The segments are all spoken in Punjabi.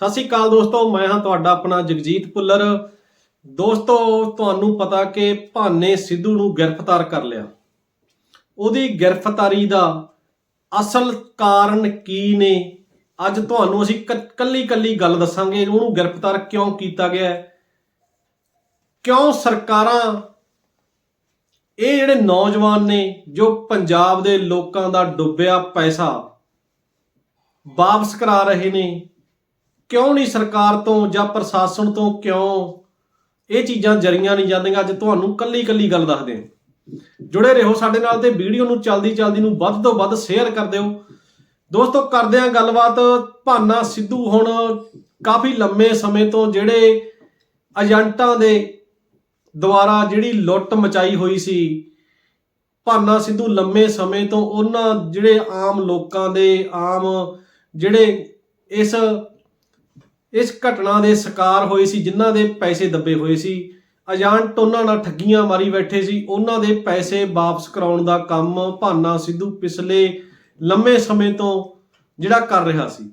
ਸਤਿ ਸ਼੍ਰੀ ਅਕਾਲ ਦੋਸਤੋ, ਮੈਂ ਹਾਂ ਤੁਹਾਡਾ ਆਪਣਾ ਜਗਜੀਤ ਪੁੱਲਰ ਦੋਸਤੋ, ਤੁਹਾਨੂੰ ਪਤਾ ਕਿ ਭਾਨੇ ਸਿੱਧੂ ਨੂੰ ਗ੍ਰਿਫਤਾਰ ਕਰ ਲਿਆ। ਉਹਦੀ ਗ੍ਰਿਫਤਾਰੀ ਦਾ ਅਸਲ ਕਾਰਨ ਕੀ ਨੇ, ਅੱਜ ਤੁਹਾਨੂੰ ਅਸੀਂ ਕੱਲੀ ਕੱਲੀ ਗੱਲ ਦੱਸਾਂਗੇ, ਉਹਨੂੰ ਗ੍ਰਿਫਤਾਰ ਕਿਉਂ ਕੀਤਾ ਗਿਆ ਹੈ? ਕਿਉਂ ਸਰਕਾਰਾਂ, ਇਹ ਜਿਹੜੇ ਨੌਜਵਾਨ ਨੇ, ਜੋ ਪੰਜਾਬ ਦੇ ਲੋਕਾਂ ਦਾ ਡੁੱਬਿਆ ਪੈਸਾ ਵਾਪਸ ਕਰਾ ਰਹੇ ਨੇ ਕਿਉਂ ਨਹੀਂ ਸਰਕਾਰ ਤੋਂ ਜਾਂ ਪ੍ਰਸ਼ਾਸਨ ਤੋਂ ਕਿਉਂ ਇਹ ਚੀਜ਼ਾਂ ਜਰੀਆਂ ਨਹੀਂ ਜਾਂਦੀਆਂ? ਅੱਜ ਤੁਹਾਨੂੰ ਕੱਲੀ ਕੱਲੀ ਗੱਲ ਦੱਸਦੇ ਹਾਂ। ਜੁੜੇ ਰਹੋ ਸਾਡੇ ਨਾਲ ਤੇ ਵੀਡੀਓ ਨੂੰ ਚਲਦੀ ਚਲਦੀ ਨੂੰ ਵੱਧ ਤੋਂ ਵੱਧ ਸ਼ੇਅਰ ਕਰ ਦਿਓ। ਦੋਸਤੋ, ਕਰਦੇ ਆਂ ਗੱਲਬਾਤ। ਭਾਨਾ ਸਿੱਧੂ ਹੁਣ ਕਾਫੀ ਲੰਮੇ ਸਮੇਂ ਤੋਂ ਜਿਹੜੇ ਏਜੰਟਾਂ ਦੇ ਦੁਆਰਾ ਜਿਹੜੀ ਲੁੱਟ ਮਚਾਈ ਹੋਈ ਸੀ, ਭਾਨਾ ਸਿੱਧੂ ਲੰਮੇ ਸਮੇਂ ਤੋਂ ਉਹਨਾਂ ਜਿਹੜੇ ਆਮ ਲੋਕਾਂ ਦੇ, ਆਮ ਜਿਹੜੇ ਇਸ ਇਸ ਘਟਨਾ ਦੇ ਸ਼ਿਕਾਰ ਹੋਏ ਸੀ, ਜਿਨ੍ਹਾਂ ਦੇ ਪੈਸੇ ਦੱਬੇ ਹੋਏ ਸੀ। ਅਜਾਨ ਉਹਨਾਂ ਨਾਲ ਠੱਗੀਆਂ ਮਾਰੀ ਬੈਠੇ ਸੀ। ਉਹਨਾਂ ਦੇ ਪੈਸੇ ਵਾਪਸ ਕਰਾਉਣ ਦਾ ਕੰਮ ਭਾਨਾ ਸਿੱਧੂ ਪਿਛਲੇ ਲੰਮੇ ਸਮੇਂ ਤੋਂ ਜਿਹੜਾ ਕਰ ਰਿਹਾ ਸੀ।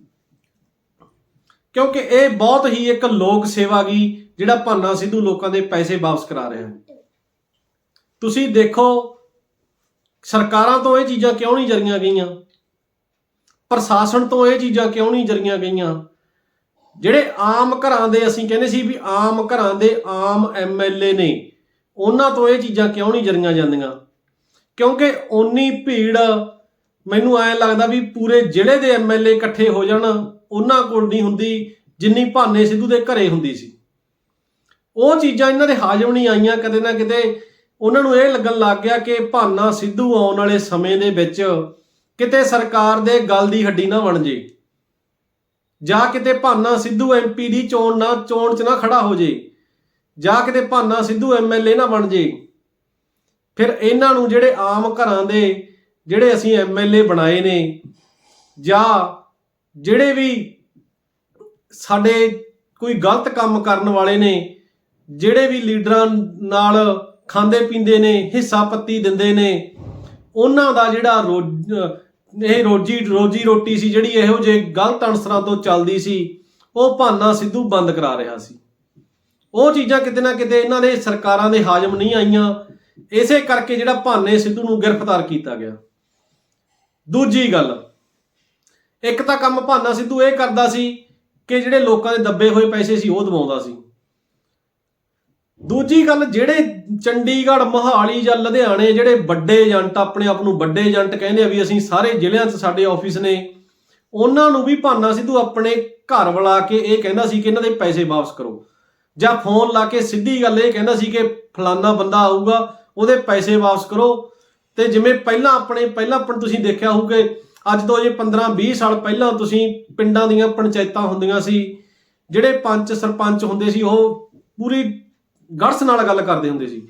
ਕਿਉਂਕਿ ਇਹ ਬਹੁਤ ਹੀ ਇੱਕ ਲੋਕ ਸੇਵਾ ਗੀ ਜਿਹੜਾ ਭਾਨਾ ਸਿੱਧੂ ਲੋਕਾਂ ਦੇ ਪੈਸੇ ਵਾਪਸ ਕਰਾ ਰਿਹਾ ਹੈ। ਤੁਸੀਂ ਦੇਖੋ, ਸਰਕਾਰਾਂ ਤੋਂ ਇਹ ਚੀਜ਼ਾਂ ਕਿਉਂ ਨਹੀਂ ਜਰੀਆਂ ਗਈਆਂ? ਪ੍ਰਸ਼ਾਸਨ ਤੋਂ ਇਹ ਚੀਜ਼ਾਂ ਕਿਉਂ ਨਹੀਂ ਜਰੀਆਂ ਗਈਆਂ? ਜਿਹੜੇ ਆਮ ਘਰਾਂ ਦੇ ਅਸੀਂ ਕਹਿੰਦੇ ਸੀ ਵੀ ਆਮ ਘਰਾਂ ਦੇ ਆਮ ਐਮਐਲਏ ਨੇ, ਉਹਨਾਂ ਤੋਂ ਇਹ ਚੀਜ਼ਾਂ ਕਿਉਂ ਨਹੀਂ ਜਰੀਆਂ ਜਾਂਦੀਆਂ? ਕਿਉਂਕਿ ਓਨੀ ਭੀੜ ਮੈਨੂੰ ਐਂ ਲੱਗਦਾ ਵੀ ਪੂਰੇ ਜ਼ਿਲ੍ਹੇ ਦੇ ਐਮਐਲਏ ਇਕੱਠੇ ਹੋ ਜਾਣ, ਉਹਨਾਂ ਕੋਲ ਨਹੀਂ ਹੁੰਦੀ, ਜਿੰਨੀ ਭਾਨੇ ਸਿੱਧੂ ਦੇ ਘਰੇ ਹੁੰਦੀ ਸੀ। ਉਹ ਚੀਜ਼ਾਂ ਇਹਨਾਂ ਦੇ ਹਾਜ਼ਮ ਨਹੀਂ ਆਈਆਂ ਕਦੇ ਨਾ ਕਿਤੇ ਉਹਨਾਂ ਨੂੰ ਇਹ ਲੱਗਣ ਲੱਗ ਗਿਆ ਕਿ ਭਾਨਾ ਸਿੱਧੂ ਆਉਣ ਵਾਲੇ ਸਮੇਂ ਦੇ ਵਿੱਚ ਕਿਤੇ ਸਰਕਾਰ ਦੇ ਗਲ ਦੀ ਹੱਡੀ ਨਾ ਬਣ ਜੇ। ਜਾਂ ਕਿਤੇ ਭਾਨਾ ਸਿੱਧੂ ਐਮਪੀ ਦੀ ਚੋਣ ਨਾ ਚੋਣ 'ਚ ਨਾ ਖੜਾ ਹੋ ਜੇ। ਜਾਂ ਕਿਤੇ ਭਾਨਾ ਸਿੱਧੂ ਐਮਐਲਏ ਨਾ ਬਣ ਜੇ। ਫਿਰ ਇਹਨਾਂ ਨੂੰ ਜਿਹੜੇ ਆਮ ਘਰਾਂ ਦੇ ਜਿਹੜੇ ਅਸੀਂ ਐਮਐਲਏ ਬਣਾਏ ਨੇ, ਜਾਂ ਜਿਹੜੇ ਵੀ ਸਾਡੇ ਕੋਈ ਗਲਤ ਕੰਮ ਕਰਨ ਵਾਲੇ ਨੇ, ਜਿਹੜੇ ਵੀ ਲੀਡਰਾਂ ਨਾਲ ਖਾਂਦੇ ਪੀਂਦੇ ਨੇ, ਹਿੱਸਾ ਪੱਤੀ ਦਿੰਦੇ ਨੇ, ਉਹਨਾਂ ਦਾ ਜਿਹੜਾ ਰੋਜ਼ ਇਹ ਰੋਜੀ ਰੋਜੀ ਰੋਟੀ ਸੀ ਜਿਹੜੀ ਇਹੋ ਜਿਹੇ ਗਲਤ ਅਨਸਰਾਂ ਤੋਂ ਚੱਲਦੀ ਸੀ, ਉਹ ਭਾਨਾ ਸਿੱਧੂ ਬੰਦ ਕਰਾ ਰਿਹਾ ਸੀ। ਉਹ ਚੀਜ਼ਾਂ ਕਿਤੇ ਨਾ ਕਿਤੇ ਇਹਨਾਂ ਦੇ ਸਰਕਾਰਾਂ ਦੇ ਹਾਜ਼ਮ ਨਹੀਂ ਆਈਆਂ। ਇਸੇ ਕਰਕੇ ਜਿਹੜਾ ਭਾਨੇ ਸਿੱਧੂ ਨੂੰ ਗ੍ਰਿਫਤਾਰ ਕੀਤਾ ਗਿਆ। ਦੂਜੀ ਗੱਲ, ਇੱਕ ਤਾਂ ਕੰਮ ਭਾਨਾ ਸਿੱਧੂ ਇਹ ਕਰਦਾ ਸੀ ਕਿ ਜਿਹੜੇ ਲੋਕਾਂ ਦੇ ਦੱਬੇ ਹੋਏ ਪੈਸੇ ਸੀ ਉਹ ਦਵਾਉਂਦਾ ਸੀ। ਦੂਜੀ ਗੱਲ, ਜਿਹੜੇ ਚੰਡੀਗੜ੍ਹ, ਮੋਹਾਲੀ ਜਾਂ ਲੁਧਿਆਣੇ ਜਿਹੜੇ ਵੱਡੇ ਏਜੰਟ ਆਪਣੇ ਆਪ ਨੂੰ ਵੱਡੇ ਏਜੰਟ ਕਹਿੰਦੇ ਆ ਵੀ ਅਸੀਂ ਸਾਰੇ ਜ਼ਿਲ੍ਹਿਆਂ 'ਚ ਸਾਡੇ ਆਫਿਸ ਨੇ, ਉਹਨਾਂ ਨੂੰ ਵੀ ਭਾਨਾ ਸਿੱਧੂ ਆਪਣੇ ਘਰ ਬੁਲਾ ਕੇ ਇਹ ਕਹਿੰਦਾ ਸੀ ਕਿ ਇਹਨਾਂ ਦੇ ਪੈਸੇ ਵਾਪਸ ਕਰੋ। ਜਾਂ ਫੋਨ ਲਾ ਕੇ ਸਿੱਧੀ ਗੱਲ ਇਹ ਕਹਿੰਦਾ ਸੀ ਕਿ ਫਲਾਨਾ ਬੰਦਾ ਆਊਗਾ, ਉਹਦੇ ਪੈਸੇ ਵਾਪਸ ਕਰੋ। ਤੇ ਜਿਵੇਂ ਪਹਿਲਾਂ ਆਪਣੇ, ਪਹਿਲਾਂ ਆਪਣ ਤੁਸੀਂ ਦੇਖਿਆ ਹੋਊਗੇ, ਅੱਜ ਤੋਂ ਜੇ 15 20 ਸਾਲ ਪਹਿਲਾਂ ਤੁਸੀਂ ਪਿੰਡਾਂ ਦੀਆਂ ਪੰਚਾਇਤਾਂ ਹੁੰਦੀਆਂ ਸੀ, ਜਿਹੜੇ ਪੰਚ ਸਰਪੰਚ ਹੁੰਦੇ ਸੀ, ਉਹ ਪੂਰੀ ਗੜਸ ਨਾਲ ਗੱਲ ਕਰਦੇ ਹੁੰਦੇ ਸੀ।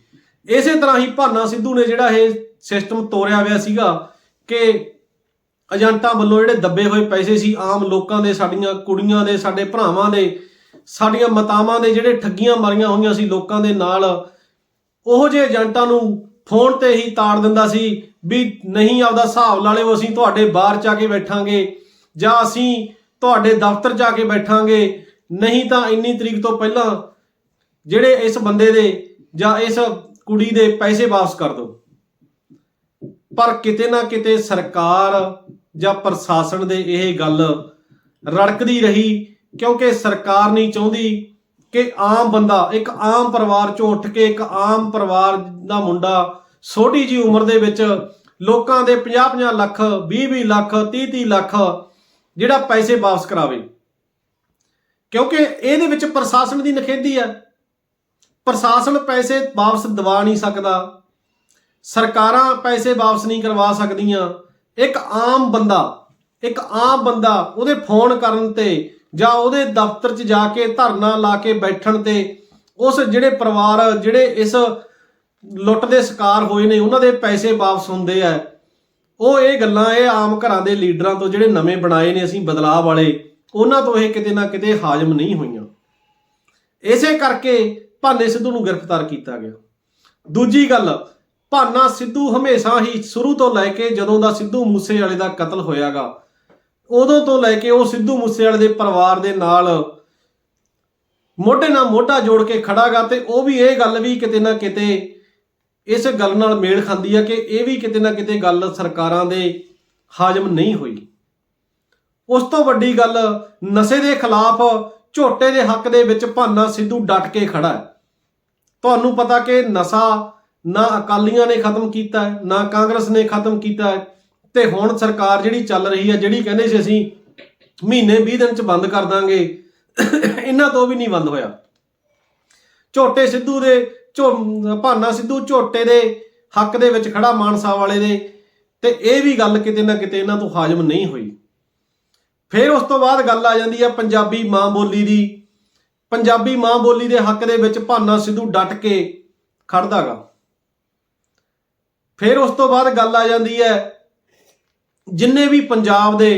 ਇਸੇ ਤਰ੍ਹਾਂ ਹੀ ਭਾਨਾ ਸਿੱਧੂ ਨੇ ਜਿਹੜਾ ਇਹ ਸਿਸਟਮ ਤੋਰਿਆ ਹੋਇਆ ਸੀਗਾ ਕਿ ਏਜੰਟਾਂ ਵੱਲੋਂ ਜਿਹੜੇ ਦੱਬੇ ਹੋਏ ਪੈਸੇ ਸੀ, ਆਮ ਲੋਕਾਂ ਦੇ, ਸਾਡੀਆਂ ਕੁੜੀਆਂ ਦੇ, ਸਾਡੇ ਭਰਾਵਾਂ ਦੇ, ਸਾਡੀਆਂ ਮਤਾਵਾਂ ਦੇ ਜਿਹੜੇ ਠੱਗੀਆਂ ਮਾਰੀਆਂ ਹੋਈਆਂ ਸੀ ਲੋਕਾਂ ਦੇ ਨਾਲ, ਉਹੋ ਜਿਹੇ ਏਜੰਟਾਂ ਨੂੰ ਫੋਨ ਤੇ ਹੀ ਤਾੜ ਦਿੰਦਾ ਸੀ ਵੀ ਨਹੀਂ, ਆਪਦਾ ਹਿਸਾਬ ਲਾ ਲਿਓ, ਅਸੀਂ ਤੁਹਾਡੇ ਬਾਹਰ ਜਾ ਕੇ ਬੈਠਾਂਗੇ ਜਾਂ ਅਸੀਂ ਤੁਹਾਡੇ ਦਫ਼ਤਰ ਜਾ ਕੇ ਬੈਠਾਂਗੇ। ਨਹੀਂ ਤਾਂ ਇੰਨੀ ਤਰੀਕ ਤੋਂ ਪਹਿਲਾਂ ਜਿਹੜੇ ਇਸ ਬੰਦੇ ਦੇ ਜਾਂ ਇਸ ਕੁੜੀ ਦੇ ਪੈਸੇ ਵਾਪਸ ਕਰ ਦਿਓ ਪਰ ਕਿਤੇ ਨਾ ਕਿਤੇ ਸਰਕਾਰ ਜਾਂ ਪ੍ਰਸ਼ਾਸਨ ਦੇ ਇਹ ਗੱਲ ਰੜਕਦੀ ਰਹੀ ਕਿਉਂਕਿ ਸਰਕਾਰ ਨਹੀਂ ਚਾਹੁੰਦੀ ਕਿ ਆਮ ਬੰਦਾ, ਇੱਕ ਆਮ ਪਰਿਵਾਰ ਚੋਂ ਉੱਠ ਕੇ ਇੱਕ ਆਮ ਪਰਿਵਾਰ ਦਾ ਮੁੰਡਾ ਛੋਟੀ ਜੀ ਉਮਰ ਦੇ ਵਿੱਚ ਲੋਕਾਂ ਦੇ 50-50 ਲੱਖ 20-20 ਲੱਖ 30-30 ਲੱਖ ਜਿਹੜਾ ਪੈਸੇ ਵਾਪਸ ਕਰਾਵੇ। ਕਿਉਂਕਿ ਇਹਦੇ ਵਿੱਚ ਪ੍ਰਸ਼ਾਸਨ ਦੀ ਨਖੇਦੀ ਹੈ। ਪ੍ਰਸ਼ਾਸਨ ਪੈਸੇ ਵਾਪਸ ਦਿਵਾ ਨਹੀਂ ਸਕਦਾ। ਸਰਕਾਰਾਂ ਪੈਸੇ ਵਾਪਸ ਨਹੀਂ ਕਰਵਾ ਸਕਦੀਆਂ। ਇੱਕ ਆਮ ਬੰਦਾ, ਇੱਕ ਆਮ ਬੰਦਾ ਉਹਦੇ ਫੋਨ ਕਰਨ ਤੇ ਜਾਂ ਉਹਦੇ ਦਫ਼ਤਰ 'ਚ ਜਾ ਕੇ ਧਰਨਾ ਲਾ ਕੇ ਬੈਠਣ ਤੇ ਉਸ ਜਿਹੜੇ ਪਰਿਵਾਰ, ਜਿਹੜੇ ਇਸ ਲੁੱਟ ਦੇ ਸ਼ਿਕਾਰ ਹੋਏ ਨੇ, ਉਹਨਾਂ ਦੇ ਪੈਸੇ ਵਾਪਸ ਹੁੰਦੇ ਆ। ਉਹ ਇਹ ਗੱਲਾਂ, ਇਹ ਆਮ ਘਰਾਂ ਦੇ ਲੀਡਰਾਂ ਤੋਂ ਜਿਹੜੇ ਨਵੇਂ ਬਣਾਏ ਨੇ ਅਸੀਂ ਬਦਲਾਅ ਵਾਲੇ, ਉਹਨਾਂ ਤੋਂ ਇਹ ਕਿਤੇ ਨਾ ਕਿਤੇ ਹਾਜ਼ਮ ਨਹੀਂ ਹੋਈਆਂ। ਇਸੇ ਕਰਕੇ ਭਾਨੇ ਸਿੱਧੂ ਨੂੰ ਗ੍ਰਿਫਤਾਰ ਕੀਤਾ ਗਿਆ। ਦੂਜੀ ਗੱਲ, ਭਾਨਾ ਸਿੱਧੂ ਹਮੇਸ਼ਾ ਹੀ ਸ਼ੁਰੂ ਤੋਂ ਲੈ ਕੇ ਜਦੋਂ ਦਾ ਸਿੱਧੂ ਮੂਸੇਵਾਲੇ ਦਾ ਕਤਲ ਹੋਇਆਗਾ, ਉਦੋਂ ਤੋਂ ਲੈ ਕੇ ਉਹ ਸਿੱਧੂ ਮੂਸੇਵਾਲੇ ਦੇ ਪਰਿਵਾਰ ਦੇ ਨਾਲ ਮੋਢੇ ਨਾਲ ਮੋਢਾ ਜੋੜ ਕੇ ਖੜਾਗਾ ਤੇ ਉਹ ਵੀ ਇਹ ਗੱਲ ਵੀ ਕਿਤੇ ਨਾ ਕਿਤੇ ਇਸ ਗੱਲ ਨਾਲ ਮੇਲ ਖਾਂਦੀ ਆ ਕਿ ਇਹ ਵੀ ਕਿਤੇ ਨਾ ਕਿਤੇ ਗੱਲ ਸਰਕਾਰਾਂ ਦੇ ਹਾਜ਼ਮ ਨਹੀਂ ਹੋਈ। ਉਸ ਤੋਂ ਵੱਡੀ ਗੱਲ, ਨਸ਼ੇ ਦੇ ਖਿਲਾਫ ਝੋਟੇ ਦੇ ਹੱਕ ਦੇ ਵਿੱਚ ਭਾਨਾ ਸਿੱਧੂ ਡਟ ਕੇ ਖੜਾ ਹੈ। ਤੁਹਾਨੂੰ ਪਤਾ ਕਿ ਨਸ਼ਾ ਨਾ ਅਕਾਲੀਆਂ ਨੇ ਖਤਮ ਕੀਤਾ ਹੈ, ਨਾ ਕਾਂਗਰਸ ਨੇ ਖਤਮ ਕੀਤਾ ਹੈ। ਤੇ ਹੁਣ ਸਰਕਾਰ ਜਿਹੜੀ ਚੱਲ ਰਹੀ ਹੈ, ਜਿਹੜੀ ਕਹਿੰਦੇ ਸੀ ਅਸੀਂ, ਮਹੀਨੇ 20 ਦਿਨ ਚ ਬੰਦ ਕਰ ਦਾਂਗੇ, ਇਹਨਾਂ ਤੋਂ ਵੀ ਨਹੀਂ ਬੰਦ ਹੋਇਆ। ਝੋਟੇ ਸਿੱਧੂ ਦੇ, ਝੋ- ਭਾਨਾ ਸਿੱਧੂ ਝੋਟੇ ਦੇ ਹੱਕ ਦੇ ਵਿੱਚ ਖੜਾ ਮਾਨਸਾ ਵਾਲੇ ਦੇ ਤੇ ਇਹ ਵੀ ਗੱਲ ਕਿਤੇ ਨਾ ਕਿਤੇ ਇਹਨਾਂ ਤੋਂ ਹਾਜ਼ਮ ਨਹੀਂ ਹੋਈ। ਫਿਰ ਉਸ ਤੋਂ ਬਾਅਦ ਗੱਲ ਆ ਜਾਂਦੀ ਹੈ ਪੰਜਾਬੀ ਮਾਂ ਬੋਲੀ ਦੀ। ਪੰਜਾਬੀ ਮਾਂ ਬੋਲੀ ਦੇ ਹੱਕ ਦੇ ਵਿੱਚ ਭਾਨਾ ਸਿੱਧੂ ਡਟ ਕੇ ਖੜਦਾਗਾ ਫਿਰ ਉਸ ਤੋਂ ਬਾਅਦ ਗੱਲ ਆ ਜਾਂਦੀ ਹੈ, ਜਿੰਨੇ ਵੀ ਪੰਜਾਬ ਦੇ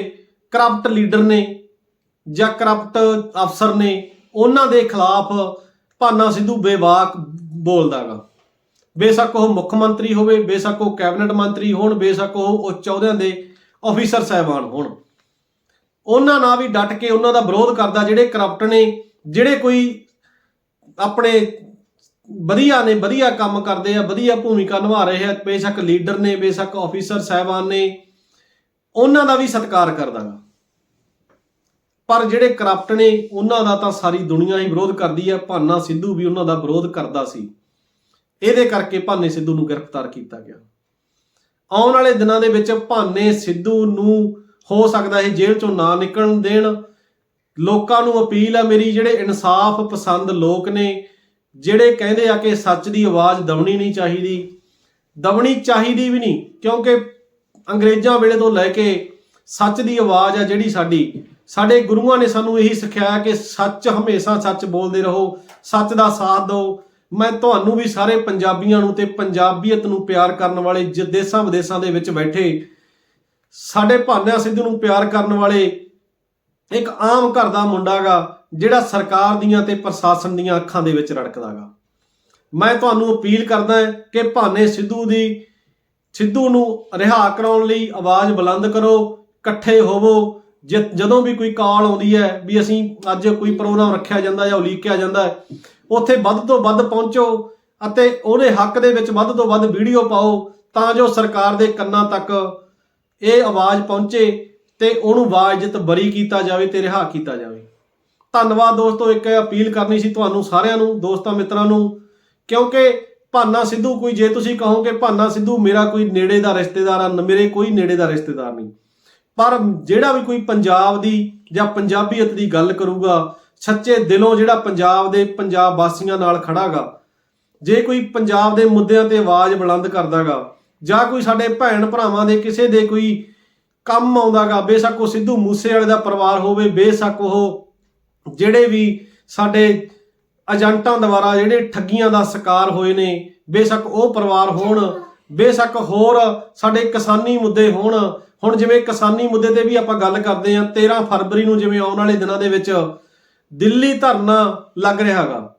ਕਰਪਟ ਲੀਡਰ ਨੇ ਜਾਂ ਕਰਪਟ ਅਫਸਰ ਨੇ, ਉਹਨਾਂ ਦੇ ਖਿਲਾਫ ਭਾਨਾ ਸਿੱਧੂ ਬੇਬਾਕ ਬੋਲਦਾਗਾ। ਬੇਸ਼ੱਕ ਉਹ ਮੁੱਖ ਮੰਤਰੀ ਹੋਵੇ, ਬੇਸ਼ੱਕ ਉਹ ਕੈਬਨਿਟ ਮੰਤਰੀ ਹੋਣ, ਬੇਸ਼ੱਕ ਉਹ ਉੱਚ ਅਹੁਦਿਆਂ ਦੇ ਅਫੀਸਰ ਸਾਹਿਬਾਨ ਹੋਣ। ਉਹਨਾਂ ਨਾਲ ਵੀ ਡਟ ਕੇ ਉਹਨਾਂ ਦਾ ਵਿਰੋਧ ਕਰਦਾ ਜਿਹੜੇ ਕਰਪਟ ਨੇ ਜਿਹੜੇ ਕੋਈ ਆਪਣੇ ਵਧੀਆ ਨੇ, ਵਧੀਆ ਕੰਮ ਕਰਦੇ ਆ, ਵਧੀਆ ਭੂਮਿਕਾ ਨਿਭਾ ਰਹੇ ਆ, ਬੇਸ਼ੱਕ ਲੀਡਰ ਨੇ, ਬੇਸ਼ੱਕ ਅਫੀਸਰ ਸਾਹਿਬਾਨ ਨੇ, ਉਹਨਾਂ ਦਾ ਵੀ ਸਤਿਕਾਰ ਕਰਦਾਗਾ ਪਰ ਜਿਹੜੇ ਕਰਪਟ ਨੇ, ਉਹਨਾਂ ਦਾ ਤਾਂ ਸਾਰੀ ਦੁਨੀਆ ਹੀ ਵਿਰੋਧ ਕਰਦੀ ਆ। ਭਾਨਾ ਸਿੱਧੂ ਵੀ ਉਹਨਾਂ ਦਾ ਵਿਰੋਧ ਕਰਦਾ ਸੀ। ਇਹਦੇ ਕਰਕੇ ਭਾਨੇ ਸਿੱਧੂ ਨੂੰ ਗ੍ਰਿਫਤਾਰ ਕੀਤਾ ਗਿਆ। ਆਉਣ ਵਾਲੇ ਦਿਨਾਂ ਦੇ ਵਿੱਚ ਭਾਨੇ ਸਿੱਧੂ ਨੂੰ ਹੋ ਸਕਦਾ ਇਹ ਜੇਲ੍ਹ ਚੋਂ ਨਾ ਨਿਕਲਣ ਦੇਣ। ਲੋਕਾਂ ਨੂੰ ਅਪੀਲ ਆ ਮੇਰੀ, ਜਿਹੜੇ ਇਨਸਾਫ ਪਸੰਦ ਲੋਕ ਨੇ, ਜਿਹੜੇ ਕਹਿੰਦੇ ਆ ਕਿ ਸੱਚ ਦੀ ਆਵਾਜ਼ ਦਬਣੀ ਨਹੀਂ ਚਾਹੀਦੀ ਦਬਣੀ ਚਾਹੀਦੀ ਵੀ ਨਹੀਂ, ਕਿਉਂਕਿ ਅੰਗਰੇਜ਼ਾਂ ਵੇਲੇ ਤੋਂ ਲੈ ਕੇ ਸੱਚ ਦੀ ਆਵਾਜ਼ ਆ ਜਿਹੜੀ ਸਾਡੀ, ਸਾਡੇ ਗੁਰੂਆਂ ਨੇ ਸਾਨੂੰ ਇਹੀ ਸਿਖਾਇਆ ਕਿ ਸੱਚ ਹਮੇਸ਼ਾ ਸੱਚ ਬੋਲਦੇ ਰਹੋ, ਸੱਚ ਦਾ ਸਾਥ ਦਿਓ। ਮੈਂ ਤੁਹਾਨੂੰ ਵੀ ਸਾਰੇ ਪੰਜਾਬੀਆਂ ਨੂੰ ਤੇ ਪੰਜਾਬੀਅਤ ਨੂੰ ਪਿਆਰ ਕਰਨ ਵਾਲੇ ਜ- ਦੇਸਾਂ ਵਿਦੇਸਾਂ ਦੇ ਵਿੱਚ ਬੈਠੇ, ਸਾਡੇ ਭਾਨਿਆ ਸਿੱਧੂ ਨੂੰ ਪਿਆਰ ਕਰਨ ਵਾਲੇ ਇੱਕ ਆਮ ਘਰ ਦਾ ਮੁੰਡਾਗਾ ਜਿਹੜਾ ਸਰਕਾਰ ਦੀਆਂ ਤੇ ਪ੍ਰਸ਼ਾਸਨ ਦੀਆਂ ਅੱਖਾਂ ਦੇ ਵਿੱਚ ਰੜਕਦਾਗਾ ਮੈਂ ਤੁਹਾਨੂੰ ਅਪੀਲ ਕਰਦਾ ਹਾਂ ਕਿ ਭਾਨੇ ਸਿੱਧੂ ਦੀ, ਸਿੱਧੂ ਨੂੰ ਰਿਹਾ ਕਰਾਉਣ ਲਈ ਆਵਾਜ਼ ਬੁਲੰਦ ਕਰੋ, ਇਕੱਠੇ ਹੋਵੋ। ਜ- ਜਦੋਂ ਵੀ ਕੋਈ ਕਾਲ ਆਉਂਦੀ ਹੈ ਵੀ ਅਸੀਂ ਅੱਜ ਕੋਈ ਪ੍ਰੋਗਰਾਮ ਰੱਖਿਆ ਜਾਂਦਾ ਜਾਂ ਉਲੀਕਿਆ ਜਾਂਦਾ ਉੱਥੇ ਵੱਧ ਤੋਂ ਵੱਧ ਪਹੁੰਚੋ ਅਤੇ ਉਹਦੇ ਹੱਕ ਦੇ ਵਿੱਚ ਵੱਧ ਤੋਂ ਵੱਧ ਵੀਡੀਓ ਪਾਓ ਤਾਂ ਜੋ ਸਰਕਾਰ ਦੇ ਕੰਨਾਂ ਤੱਕ ਇਹ ਆਵਾਜ਼ ਪਹੁੰਚੇ। ਤੇ ਉਹਨੂੰ ਬਾਇਜ਼ਤ ਬਰੀ ਕੀਤਾ ਜਾਵੇ ਤੇ ਰਿਹਾ ਕੀਤਾ ਜਾਵੇ। ਧੰਨਵਾਦ ਦੋਸਤੋ, ਇੱਕ ਅਪੀਲ ਕਰਨੀ ਸੀ ਤੁਹਾਨੂੰ ਸਾਰਿਆਂ ਨੂੰ, ਦੋਸਤਾਂ ਮਿੱਤਰਾਂ ਨੂੰ, ਕਿਉਂਕਿ ਭਾਨਾ ਸਿੱਧੂ ਕੋਈ, ਜੇ ਤੁਸੀਂ ਕਹੋਗੇ ਭਾਨਾ ਸਿੱਧੂ ਮੇਰਾ ਕੋਈ ਨੇੜੇ ਦਾ ਰਿਸ਼ਤੇਦਾਰ ਆ ਮੇਰੇ ਕੋਈ ਨੇੜੇ ਦਾ ਰਿਸ਼ਤੇਦਾਰ ਨਹੀਂ। ਪਰ ਜਿਹੜਾ ਵੀ ਕੋਈ ਪੰਜਾਬ ਦੀ ਜਾਂ ਪੰਜਾਬੀਅਤ ਦੀ ਗੱਲ ਕਰੂਗਾ, ਸੱਚੇ ਦਿਲੋਂ ਜਿਹੜਾ ਪੰਜਾਬ ਦੇ ਪੰਜਾਬ ਵਾਸੀਆਂ ਨਾਲ ਖੜਾਗਾ, ਜੇ ਕੋਈ ਪੰਜਾਬ ਦੇ ਮੁੱਦਿਆਂ ਤੇ ਆਵਾਜ਼ ਬੁਲੰਦ ਕਰਦਾਗਾ, ਜਾਂ ਕੋਈ ਸਾਡੇ ਭੈਣ ਭਰਾਵਾਂ ਦੇ ਕਿਸੇ ਦੇ ਕੋਈ ਕੰਮ ਆਉਂਦਾਗਾ, ਬੇਸ਼ੱਕ ਉਹ ਸਿੱਧੂ ਮੂਸੇ ਵਾਲੇ ਦਾ ਪਰਿਵਾਰ ਹੋਵੇ, ਬੇਸ਼ੱਕ ਉਹ ਜਿਹੜੇ ਵੀ ਸਾਡੇ ਏਜੰਟਾਂ ਦੁਆਰਾ ਜਿਹੜੇ ਠੱਗੀਆਂ ਦਾ ਸ਼ਿਕਾਰ ਹੋਏ ਨੇ, ਬੇਸ਼ੱਕ ਉਹ ਪਰਿਵਾਰ ਹੋਣ, ਬੇਸ਼ੱਕ ਹੋਰ ਸਾਡੇ ਕਿਸਾਨੀ ਮੁੱਦੇ ਹੋਣ। ਹੁਣ ਜਿਵੇਂ ਕਿਸਾਨੀ ਮੁੱਦੇ ਤੇ ਵੀ ਆਪਾਂ ਗੱਲ ਕਰਦੇ ਹਾਂ 13 ਫਰਵਰੀ ਨੂੰ ਜਿਵੇਂ ਆਉਣ ਵਾਲੇ ਦਿਨਾਂ ਦੇ ਵਿੱਚ ਦਿੱਲੀ ਧਰਨਾ ਲੱਗ ਰਿਹਾ ਰਿਹਾਗਾ।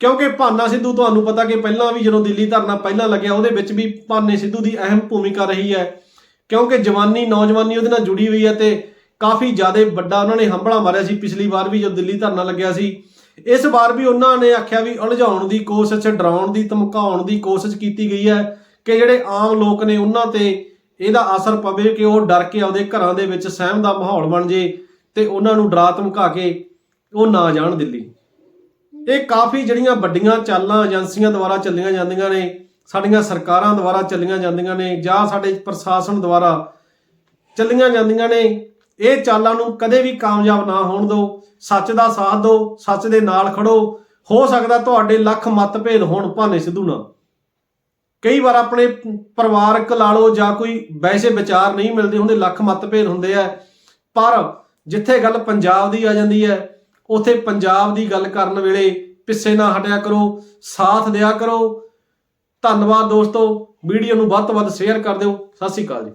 ਕਿਉਂਕਿ ਭਾਨਾ ਸਿੱਧੂ ਤੁਹਾਨੂੰ ਪਤਾ ਕਿ ਪਹਿਲਾਂ ਵੀ ਜਦੋਂ ਦਿੱਲੀ ਧਰਨਾ ਪਹਿਲਾਂ ਲੱਗਿਆ, ਉਹਦੇ ਵਿੱਚ ਵੀ ਭਾਨੇ ਸਿੱਧੂ ਦੀ ਅਹਿਮ ਭੂਮਿਕਾ ਰਹੀ ਹੈ। ਕਿਉਂਕਿ ਜਵਾਨੀ, ਨੌਜਵਾਨੀ ਉਹਦੇ ਨਾਲ ਜੁੜੀ ਹੋਈ ਹੈ ਤੇ ਕਾਫੀ ਜ਼ਿਆਦਾ ਵੱਡਾ ਉਹਨਾਂ ਨੇ ਹੰਬਲਾ ਮਾਰਿਆ ਸੀ। ਪਿਛਲੀ ਵਾਰ ਵੀ ਜਦੋਂ ਦਿੱਲੀ ਧਰਨਾ ਲੱਗਿਆ ਸੀ, ਇਸ ਵਾਰ ਵੀ ਉਹਨਾਂ ਨੇ ਆਖਿਆ ਵੀ ਉਲਝਾਉਣ ਦੀ ਕੋਸ਼ਿਸ਼, ਡਰਾਉਣ ਦੀ, ਧਮਕਾਉਣ ਦੀ ਕੋਸ਼ਿਸ਼ ਕੀਤੀ ਗਈ ਹੈ ਕਿ ਜਿਹੜੇ ਆਮ ਲੋਕ ਨੇ ਉਹਨਾਂ ਤੇ ਇਹਦਾ ਅਸਰ ਪਵੇ ਕਿ ਉਹ ਡਰ ਕੇ ਆਪਦੇ ਘਰਾਂ ਦੇ ਵਿੱਚ ਸਹਿਮ ਦਾ ਮਾਹੌਲ ਬਣ ਜੇ ਤੇ ਉਹਨਾਂ ਨੂੰ ਡਰਾ ਧਮਕਾ ਕੇ ਉਹ ਨਾ ਜਾਣ ਦਿੱਲੀ। ਇਹ ਕਾਫੀ ਜਿਹੜੀਆਂ ਵੱਡੀਆਂ ਚਾਲਾਂ ਏਜੰਸੀਆਂ ਦੁਆਰਾ ਚੱਲੀਆਂ ਜਾਂਦੀਆਂ ਨੇ ਸਾਡੀਆਂ ਸਰਕਾਰਾਂ ਦੁਆਰਾ ਚੱਲੀਆਂ ਜਾਂਦੀਆਂ ਨੇ ਜਾਂ ਸਾਡੇ ਪ੍ਰਸ਼ਾਸਨ ਦੁਆਰਾ ਚੱਲੀਆਂ ਜਾਂਦੀਆਂ ਨੇ, ਇਹ ਚਾਲਾਂ ਨੂੰ ਕਦੇ ਵੀ ਕਾਮਯਾਬ ਨਾ ਹੋਣ ਦਿਓ। ਸੱਚ ਦਾ ਸਾਥ ਦਿਓ, ਸੱਚ ਦੇ ਨਾਲ ਖੜੋ। ਹੋ ਸਕਦਾ ਤੁਹਾਡੇ ਲੱਖ ਮਤਭੇਦ ਹੋਣ ਭਾਵੇਂ ਸਿੱਧੂ ਨਾਲ। ਕਈ ਵਾਰ ਆਪਣੇ ਪਰਿਵਾਰਕ ਲਾ ਲਓ ਜਾਂ ਕੋਈ ਵੈਸੇ ਵਿਚਾਰ ਨਹੀਂ ਮਿਲਦੇ ਹੁੰਦੇ, ਲੱਖ ਮਤਭੇਦ ਹੁੰਦੇ ਆ। ਪਰ ਜਿੱਥੇ ਗੱਲ ਪੰਜਾਬ ਦੀ ਆ ਜਾਂਦੀ ਹੈ, ਉਥੇ ਪੰਜਾਬ ਦੀ ਗੱਲ ਕਰਨ ਵੇਲੇ ਪਿੱਛੇ ਨਾ ਹਟਿਆ ਕਰੋ, ਸਾਥ ਦਿਆ ਕਰੋ। ਧੰਨਵਾਦ ਦੋਸਤੋ। ਵੀਡੀਓ ਨੂੰ ਵੱਧ ਤੋਂ ਵੱਧ ਸ਼ੇਅਰ ਕਰ ਦਿਓ। ਸਤਿ ਸ਼੍ਰੀ ਅਕਾਲ ਜੀ।